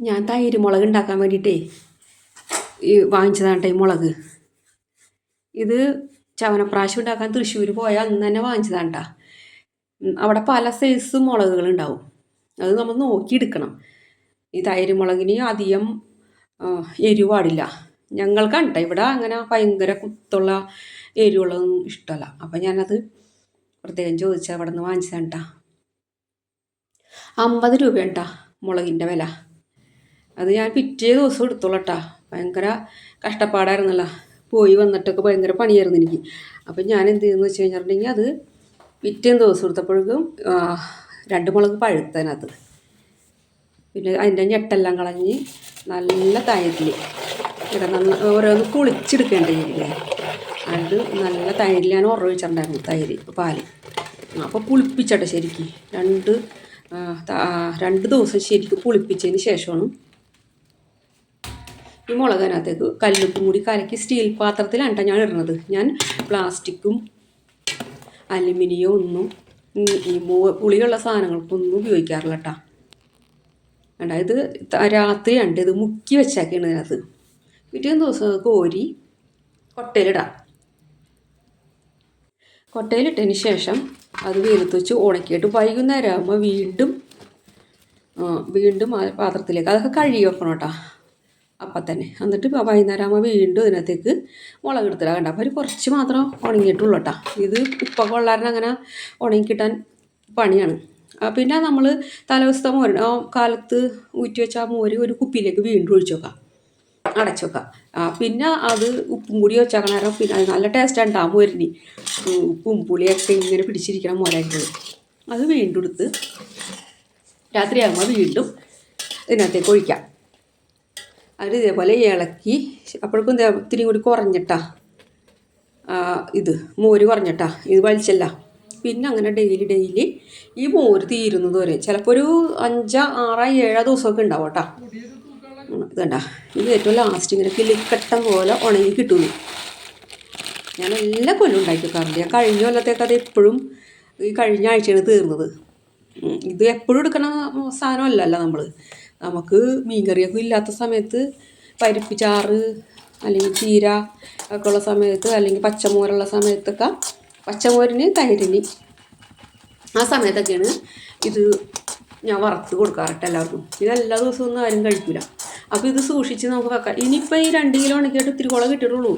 ഞാൻ തൈര് മുളക് ഉണ്ടാക്കാൻ വേണ്ടിയിട്ടേ ഈ വാങ്ങിച്ചതാണ് ഈ മുളക്. ഇത് ചവനപ്രാശം ഉണ്ടാക്കാൻ തൃശ്ശൂർ പോയ അന്ന് തന്നെ വാങ്ങിച്ചതാണ് കേട്ടോ. അവിടെ പല സൈസ് മുളകുകൾ ഉണ്ടാവും. അത് നമ്മൾ നോക്കിയെടുക്കണം ഈ തൈര് മുളകിന് അധികം എരിവാടില്ല. എരിവ് പാടില്ല ഞങ്ങൾക്കാണ് കേട്ടോ ഇവിടെ അങ്ങനെ ഭയങ്കര കുത്തുള്ള എരിവുള്ളതൊന്നും ഇഷ്ടമല്ല. അപ്പം ഞാനത് പ്രത്യേകം ചോദിച്ചാൽ അവിടെ നിന്ന് വാങ്ങിച്ചതാണ് കേട്ടോ. അമ്പത് രൂപയാണ് കേട്ടോ മുളകിന്റെ വില. അത് ഞാൻ പിറ്റേ ദിവസം എടുത്തോളട്ടാ. ഭയങ്കര കഷ്ടപ്പാടായിരുന്നല്ലോ. പോയി വന്നിട്ടൊക്കെ ഭയങ്കര പണിയായിരുന്നു എനിക്ക്. അപ്പം ഞാൻ എന്ത് ചെയ്യുന്നു വെച്ച് കഴിഞ്ഞിട്ടുണ്ടെങ്കിൽ അത് പിറ്റേ ദിവസം എടുത്തപ്പോഴേക്കും രണ്ട് മുളക് പഴുത്തതിനകത്ത് പിന്നെ അതിന്റെ ഞെട്ടെല്ലാം കളഞ്ഞ് നല്ല തൈരിൽ ഇവിടെ നന്ന ഓരോന്ന് കുളിച്ചെടുക്കേണ്ടില്ലേ അത് നല്ല തൈരിൽ ഞാൻ ഉറവിച്ചിട്ടുണ്ടായിരുന്നു തൈര് പാൽ. അപ്പോൾ പുളിപ്പിച്ചട്ടെ ശരിക്കും. രണ്ട് രണ്ട് ദിവസം ശരിക്കും പുളിപ്പിച്ചതിന് ശേഷമാണ് ഈ മുളകിനകത്തേക്ക് കല്ലുപ്പും കൂടി കലക്കി സ്റ്റീൽ പാത്രത്തിലാണ് ഞാൻ ഇടുന്നത്. ഞാൻ പ്ലാസ്റ്റിക്കും അലുമിനിയം ഒന്നും ഈ പുളിയുള്ള സാധനങ്ങൾക്കൊന്നും ഉപയോഗിക്കാറില്ല കേട്ടോ ഇത് രാത്രി രാത്രിയുണ്ട് ഇത് മുക്കി വെച്ചാക്കിയാണ് ഇതിനകത്ത്. പിറ്റേ ദിവസം കോരി കൊട്ടയിലിടാം. കൊട്ടയിലിട്ടതിന് ശേഷം അത് വെയിലത്ത് വെച്ച് ഉണക്കിയിട്ട് വൈകുന്നേരം ആകുമ്പോൾ വീണ്ടും വീണ്ടും പാത്രത്തിലേക്ക് അതൊക്കെ കഴുകി വെക്കണം കേട്ടോ അപ്പം തന്നെ എന്നിട്ട് വൈകുന്നേരം ആകുമ്പോൾ വീണ്ടും ഇതിനകത്തേക്ക് മുളക് എടുത്തില്ല കണ്ട. അപ്പോൾ ഒരു കുറച്ച് മാത്രം ഉണങ്ങിയിട്ടുള്ളൂ കേട്ടോ ഇത് ഉപ്പൊക്കെ ഉള്ളാരണം അങ്ങനെ ഉണങ്ങി കിട്ടാൻ പണിയാണ് പിന്നെ നമ്മൾ തലേദിവസത്തെ മോര് കാലത്ത് ഊറ്റി വെച്ച ആ മോര് ഒരു കുപ്പിയിലേക്ക് വീണ്ടും ഒഴിച്ചു വെക്കാം. അടച്ചു വെക്കാം. പിന്നെ അത് ഉപ്പും കൂടി വെച്ചാൽ പിന്നെ അത് നല്ല ടേസ്റ്റാണ് ആ മോരിന്. ഉപ്പും പുളിയൊക്കെ ഇങ്ങനെ പിടിച്ചിരിക്കണം മോരായിട്ട്. അത് വീണ്ടും എടുത്ത് രാത്രിയാകുമ്പോൾ വീണ്ടും ഇതിനകത്തേക്ക് ഒഴിക്കാം. അത് ഇതേപോലെ ഇളക്കി അപ്പോഴേക്കും ഇതേ ഇത്തിരി കൂടി കുറഞ്ഞിട്ടാ. ഇത് മോര് കുറഞ്ഞിട്ടാ. ഇത് വലിച്ചല്ല. പിന്നെ അങ്ങനെ ഡെയിലി ഡെയിലി ഈ മോര് തീരുന്നത് വരെ. ചിലപ്പോൾ ഒരു അഞ്ചോ ആറോ ഏഴോ ദിവസമൊക്കെ ഉണ്ടാവും കേട്ടോ. ഇത് കണ്ട. ഇത് ഏറ്റവും ലാസ്റ്റ് ഇങ്ങനെ കിളിക്കട്ടം പോലെ ഉണങ്ങി കിട്ടുന്നു. ഞാൻ എല്ലാ കൊല്ലം ഉണ്ടാക്കി വെക്കാറുണ്ട്. ഞാൻ കഴിഞ്ഞ കൊല്ലത്തേക്ക് അത് എപ്പോഴും ഈ കഴിഞ്ഞ ആഴ്ചയാണ് തീർന്നത്. ഇത് എപ്പോഴും എടുക്കണ സാധനമല്ലല്ലോ നമ്മൾ നമുക്ക് മീൻകറിയൊക്കെ ഇല്ലാത്ത സമയത്ത് പരിപ്പ് ചാറ് അല്ലെങ്കിൽ ചീര ഒക്കെ ഉള്ള സമയത്ത് അല്ലെങ്കിൽ പച്ചമോരുള്ള സമയത്തൊക്കെ പച്ചമോരിന് തൈരിന് ആ സമയത്തൊക്കെയാണ് ഇത് ഞാൻ വറുത്ത് കൊടുക്കാറുണ്ട് എല്ലാവർക്കും. ഇത് എല്ലാ ദിവസവും ഒന്നും ആരും കഴിക്കില്ല അപ്പോൾ ഇത് സൂക്ഷിച്ച് നമുക്ക് വെക്കാം. ഇനിയിപ്പോൾ ഈ രണ്ട് കിലോ ഉണക്കിയിട്ട് ഇത്തിരി കുളം കിട്ടിയിട്ടുള്ളൂ.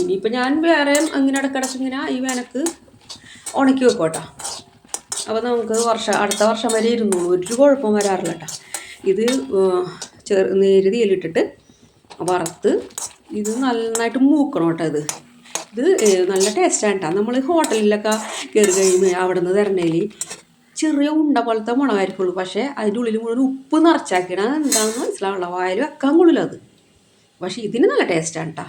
ഇനിയിപ്പോൾ ഞാൻ വേറെ അങ്ങനെ ഇടക്കിടക്ക് ഇങ്ങനെ ഈ വേനക്ക് ഉണക്കി വെക്കോട്ടാ അപ്പോൾ നമുക്ക് വർഷം അടുത്ത വർഷം വരെ ഇരുന്നോളൂ. ഒരു കുഴപ്പം വരാറില്ല കേട്ടോ. ഇത് ചെറു നേര് തീയിലിട്ടിട്ട് വറുത്ത് ഇത് നന്നായിട്ട് മൂക്കണം കേട്ടോ ഇത്. ഇത് നല്ല ടേസ്റ്റാണ് കേട്ടോ നമ്മൾ ഹോട്ടലിലൊക്കെ കയറി കഴിയുമ്പോൾ അവിടെ നിന്ന് തരണേൽ ചെറിയ ഉണ്ട പോലത്തെ മുളകായിരിക്കുള്ളൂ. പക്ഷേ അതിന്റെ ഉള്ളിൽ മുഴുവൻ ഉപ്പ് നിറച്ചാക്കിയാണ് എന്താണെന്ന് മനസ്സിലാവുള്ള വായാലും വെക്കാൻ കൊള്ളില്ല അത്. പക്ഷേ ഇതിന് നല്ല ടേസ്റ്റാണ് കേട്ടോ